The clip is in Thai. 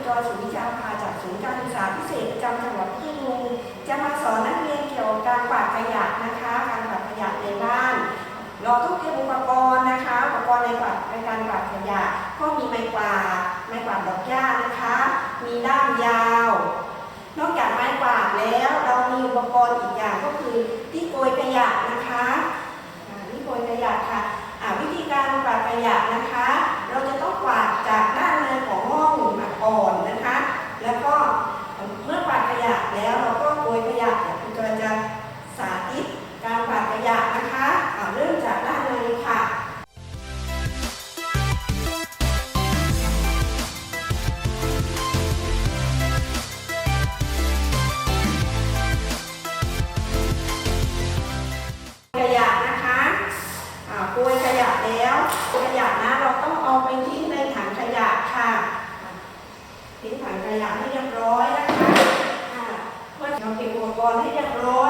จังหวัดพัทลุงจะมาสอนนักเรียนเกี่ยวกับการกวาดขยะนะคะ การกวาดขยะในบ้าน เราต้องเตรียมอุปกรณ์นะคะ อุปกรณ์ในกวาดในการกวาดขยะ ก็มีไม้กวาด ไม้กวาดดอกหญ้านะคะ มีด้ามยาว นอกจากไม้กวาดแล้ว เรามีอุปกรณ์อีกอย่างก็คือที่โกยขยะนะคะที่โกยขยะค่ะวิธีการกวาดขยะนะคะ เราจะต้องกวาดจากด้านของห้องมาก่อนนะคะ แล้วก็เมื่อกวาดขยะแล้วเราก็โกยขยะเดี๋ยวคุณจอยจะสาธิตการ กวาดขยะนะคะอ่าเริ่มจากด้านในค่ะ ขยะนะคะอ่าโกยขยะแล้วขยะนะเราต้องเอาไปทิ้งในถังขยะค่ะ ทิ้งถังขยะให้เรียบร้อยนะคะอ่าเพื่อเราเก็บอุปกรณ์ให้เรียบร้อย